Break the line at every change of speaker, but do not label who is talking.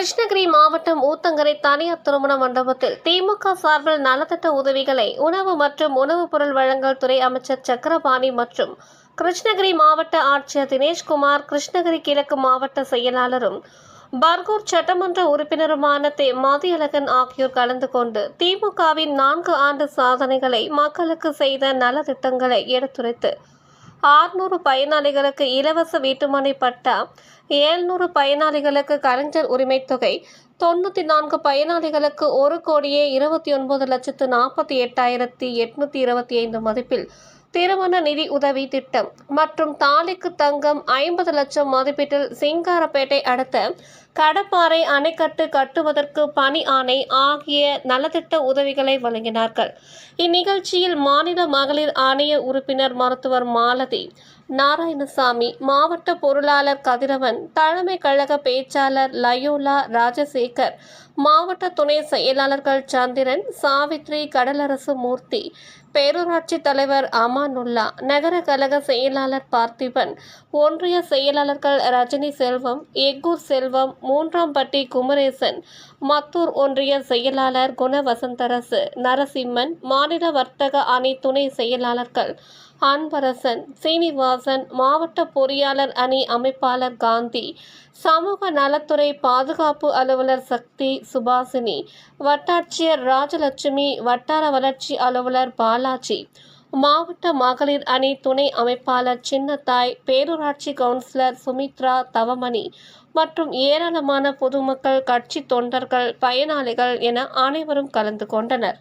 கிருஷ்ணகிரி மாவட்டம் ஊத்தங்கரை தனியார் திருமண மண்டபத்தில் திமுக சார்பில் நலத்திட்ட உதவிகளை உணவு மற்றும் உணவுப் பொருள் வழங்கல் துறை அமைச்சர் சக்கரபாணி மற்றும் கிருஷ்ணகிரி மாவட்ட ஆட்சியர் தினேஷ்குமார் கிருஷ்ணகிரி கிழக்கு மாவட்ட செயலாளரும் பர்கூர் சட்டமன்ற உறுப்பினருமான தே. மதியழகன் ஆகியோர் கலந்து கொண்டு திமுகவின் நான்கு ஆண்டு சாதனைகளை மக்களுக்கு செய்த நலத்திட்டங்களை எடுத்துரைத்து ஆறுநூறு பயனாளிகளுக்கு இலவச வீட்டுமனை பட்டா ஏழ்நூறு பயனாளிகளுக்கு கலைஞர் உரிமைத் தொகை தொண்ணூற்றி நான்கு பயனாளிகளுக்கு ஒரு கோடியே இருபத்தி ஒன்பது லட்சத்து நாற்பத்தி எட்டாயிரத்தி எட்நூற்றி இருபத்தி ஐந்து மதிப்பில் திருமண நிதி உதவி திட்டம் மற்றும் தாலிக்கு தங்கம் ஐம்பது லட்சம் மதிப்பீட்டில் சிங்காரப்பேட்டை அடுத்த கடப்பாறை அணைக்கட்டு கட்டுவதற்கு பணி ஆணை ஆகிய நலத்திட்ட உதவிகளை வழங்கினார்கள். இந்நிகழ்ச்சியில் மாநில மகளிர் ஆணைய உறுப்பினர் மருத்துவர் மாலதி நாராயணசாமி மாவட்ட பொருளாளர் கதிரவன் தலைமை கழக பேச்சாளர் லயோலா ராஜசேகர் மாவட்ட துணை செயலாளர்கள் சந்திரன் சாவித்ரி கடலரசு மூர்த்தி பேரூராட்சி தலைவர் அமானுல்லா நகர கழக செயலாளர் பார்த்திபன் ஒன்றிய செயலாளர்கள் ரஜினி செல்வம் எக்கூர் செல்வம் மூன்றாம் பட்டி குமரேசன் மத்தூர் ஒன்றிய செயலாளர் குணவசந்தரசு நரசிம்மன் மாநில வர்த்தக அணி துணை செயலாளர்கள் அன்பரசன் சீனிவாசன் மாவட்ட பொறியாளர் அணி அமைப்பாளர் காந்தி சமூக நலத்துறை பாதுகாப்பு அலுவலர் சக்தி சுபாசினி வட்டாட்சியர் ராஜலட்சுமி வட்டார வளர்ச்சி அலுவலர் பாலாஜி. மாவட்ட மகளிர் அணி துணை அமைப்பாளர் சின்னத்தாய் பேரூராட்சி கவுன்சிலர் சுமித்ரா தவமணி மற்றும் ஏராளமான பொதுமக்கள் கட்சி தொண்டர்கள் பயனாளிகள் என அனைவரும் கலந்து கொண்டனர்.